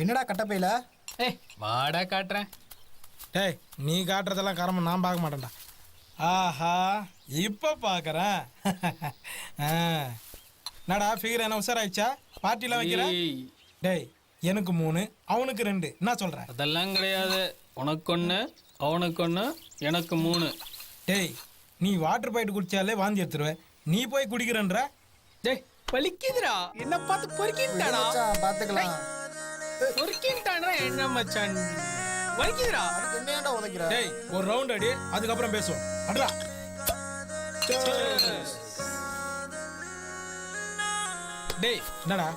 என்னடா கட்டப்பையில? ஏய் வாடா காட்டுறேன். டேய் நீ காட்டுறதெல்லாம் கரம நான் பார்க்க மாட்டேன்டா. ஆஹா இப்போ பார்க்குறேன். என்னடா ஃபிகர் என்ன உஷாராயிடுச்சா? பார்ட்டிலாம் வைக்கிற? ஏய், டேய் எனக்கு மூணு அவனுக்கு ரெண்டு. என்ன சொல்கிறேன் அதெல்லாம் கிடையாது. உனக்கு ஒன்று அவனுக்கு ஒன்று எனக்கு மூணு. டேய் நீ வாட்டர் பாயிண்ட் குடிச்சாலே வாந்தி எடுத்துருவ. நீ போய் குடிக்கிறன்ற? டேய் வலிக்குதுடா. என்ன பார்த்து பொறுக்கிட்டாடா. மச்சான், என்ன மச்சான்? வலிக்குதுடா அதுக்கு என்ன ஏன்டா உதைக்கிற? டேய் ஒரு ரவுண்ட் அடி அதுக்கப்புறம் பேசுவோம். அட்ரா டேய் என்னடா?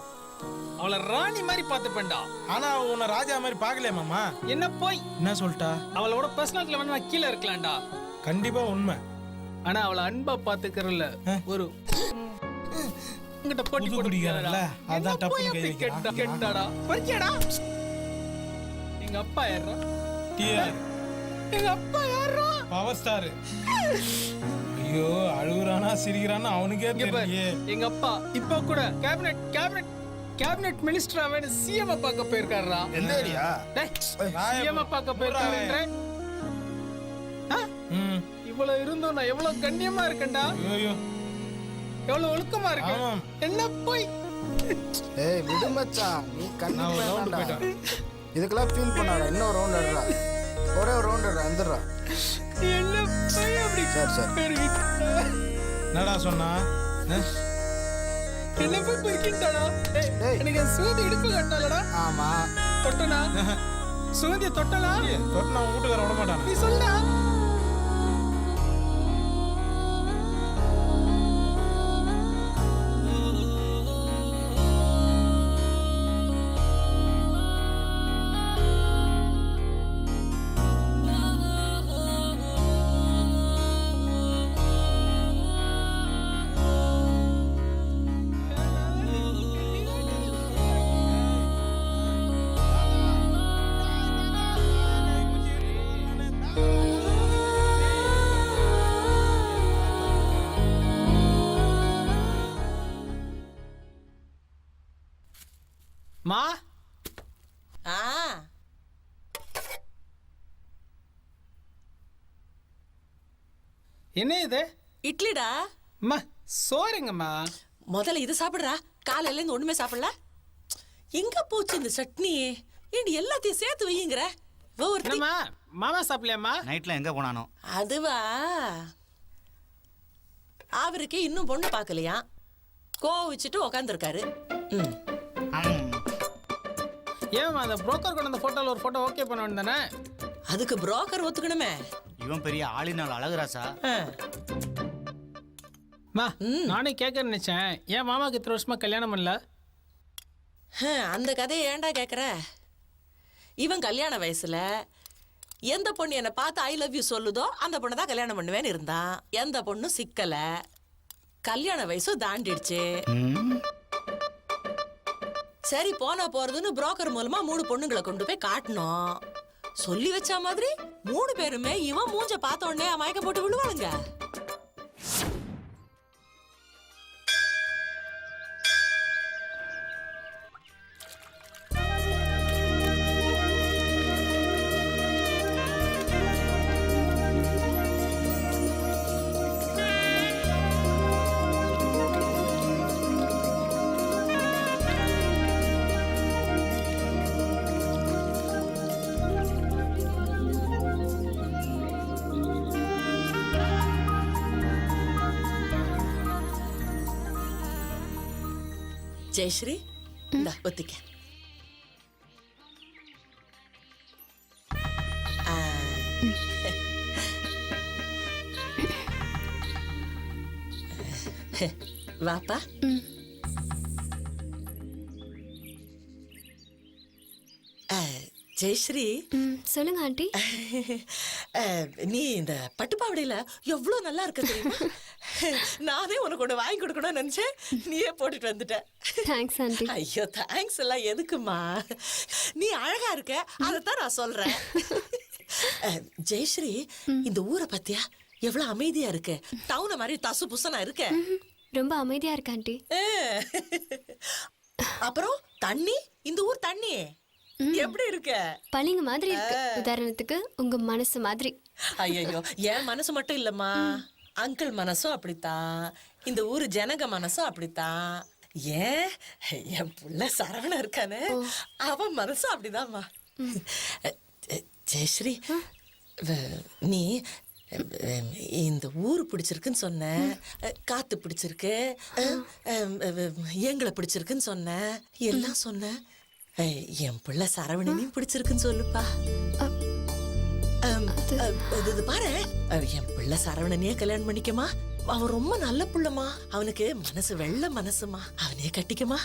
அவளை ராணி மாதிரி பார்த்துப்பேன்டா. ஆனா அவ உன்னை ராஜா மாதிரி பார்க்கலையா மாமா? என்ன போய்? என்ன சொல்லிட்டா? அவளோட பர்சனாலிட்டில வேணா நான் கீழே இருக்கலாம்டா. கண்டிப்பா உண்மை. ஆனா அவளை அன்பா பாத்துக்கறல ஒரு உங்கிட்ட போட்டி புது. அதான் என்ன டப்புன்னு போய் கை அப்படி வைக்கிறான். கேட்டா- கேட்டாடா? பொறுக்கியாடா? எங்க அப்பா யாரா டிஆர். எங்க அப்பா யாரா பவர் ஸ்டார். ஐயோ அழுகுறானா சிரிக்கிறானா அவனுக்கே இங்க பாரு, தெரியலையே. எங்க அப்பா இப்ப கூட கேபினட் கேபினட் கேபினட் மினிஸ்டர் அவன் சிஎம் பார்க்க போயிருக்காருடா. எந்த ஏரியா? சிஎம் பார்க்க போயிருக்காருன்ற? ம். இவ்வளவு இருந்தும் நான் எவ்வளவு கண்ணியமா இருக்கேன்டா. ஐயோ. எவ்வளவு ஒழுக்கமா இருக்கேன் ஆமாம். என்ன போய்? ஏய் விடு மச்சான். நீ round கண்டிப்பா போயிட்டேன். இதுக்கெல்லாம் ஃபீல் பண்ணாத. இன்னொரு ரவுண்ட் அடுறா ஒரே ஒரு ரவுண்ட் அடுறா வந்துடுறா. என்ன போய் அப்படி? சரி சரி? என்னடா சொன்னா? என்ன போய் பொறுக்கிட்டாடா டேய். எனக்கு சுகந்தி இடுப்பு கட்டாலடா ஆமா. தொட்டனா? சுகந்திய தொட்டனா? ஏய், தொட்டு நான் வீட்டுக்கார விட மாட்டானே. நீ சொல்டா மா ஆ. என்ன இது? இட்லிடா? அம்மா சோறுங்கம்மா. முதல்ல இது சாப்பிடுறா. காலையில இருந்து ஒண்ணுமே சாப்பிடல. எங்க போச்சு இந்த சட்னி? ஏண்டி எல்லாத்தையும் சேர்த்து வையுங்கிற? ஒவ்வொருத்தி என்னம்மா மாமா சாப்பிடலையாம்மா? நைட்ல எங்க போனானோ? அதுவா? அவருக்கு இன்னும் பொண்ணு பார்க்கலையா? கோவிச்சுட்டு உக்காந்துருக்காரு. ம். ம், ஏன் அந்த புரோக்கர் கொண்டு அந்த போட்டோல ஒரு போட்டோ ஓகே பண்ண வேண்டியதானே அதுக்கு புரோக்கர் ஒத்துக்கணுமே. இவன் பெரிய ஆளினால் அழகுராசா ஆ. மா நானே கேட்க நினைச்சேன். ஏன் மாமாக்கு இத்தனை வருஷமா கல்யாணம் பண்ணல? அந்த கதையை ஏன்டா கேக்குற இவன் கல்யாண வயசுல எந்த பொண்ணு என்னை பார்த்து ஐ லவ் யூ சொல்லுதோ அந்த பொண்ணை தான் கல்யாணம் பண்ணுவேன்னு இருந்தான். எந்த பொண்ணும் சிக்கல. கல்யாண வயசு தாண்டிடுச்சு. சரி போனா போறதுன்னு புரோக்கர் மூலமா மூணு பொண்ணுங்களை கொண்டு போய் காட்டினோம். சொல்லி வச்ச மாதிரி மூணு பேருமே இவன் மூஞ்ச பார்த்த உடனே மயக்கம் போட்டு விழுவாளுங்க. ஜெயஸ்ரீ இந்த ஒத்திக்க. வாப்பா. ஜெயஸ்ரீ. சொல்லுங்க ஆண்டி. நீ இந்த பட்டுப்பாவடையில எவ்வளவு நல்லா இருக்க தெரியுமா? நானே உனக்கு ஒண்ணு வாங்கி கொடுக்கணும்னு நினைச்சேன். நீயே போட்டுட்டு வந்துட்ட. தேங்க்ஸ் ஆண்டி ஐயோ தேங்க்ஸ் எல்லாம் எதுக்குமா நீ அழகா இருக்க. அதைத்தான் நான் சொல்றேன். ஜெயஸ்ரீ இந்த ஊரை பத்தியா? எவ்வளவு அமைதியா இருக்கு. டவுன மாதிரி தசு புசனா இருக்க. ரொம்ப அமைதியா இருக்கு ஆண்டி. அப்புறம் தண்ணி? இந்த ஊர் தண்ணி. எப்படி இருக்க? பளிங்கு மாதிரி இருக்கு. உதாரணத்துக்கு உங்க மனசு மாதிரி. ஐயோ என் மனசு மட்டும் இல்லம்மா. அங்கிள் மனசும் அப்படித்தான். இந்த ஊரு ஜனக மனசும் அப்படித்தான். ஏன்? என் புள்ள சரவண இருக்கானே. அவன் மனசும் அப்படிதாம்மா அஹ், ஜெயஸ்ரீ நீ இந்த ஊர் பிடிச்சிருக்குன்னு சொன்ன. காத்து பிடிச்சிருக்கு. எங்களை பிடிச்சிருக்குன்னு சொன்ன. எல்லாம் சொன்ன. என் பிள்ளை சரவணனையும் பிடிச்சிருக்குன்னு சொல்லுப்பா. இது இது பாரு. என் பிள்ளை சரவணனையே கல்யாணம் பண்ணிக்கமா அவன் ரொம்ப நல்ல புள்ளமா அவனுக்கு மனசு வெள்ள மனசுமா அவனையே கட்டிக்கமா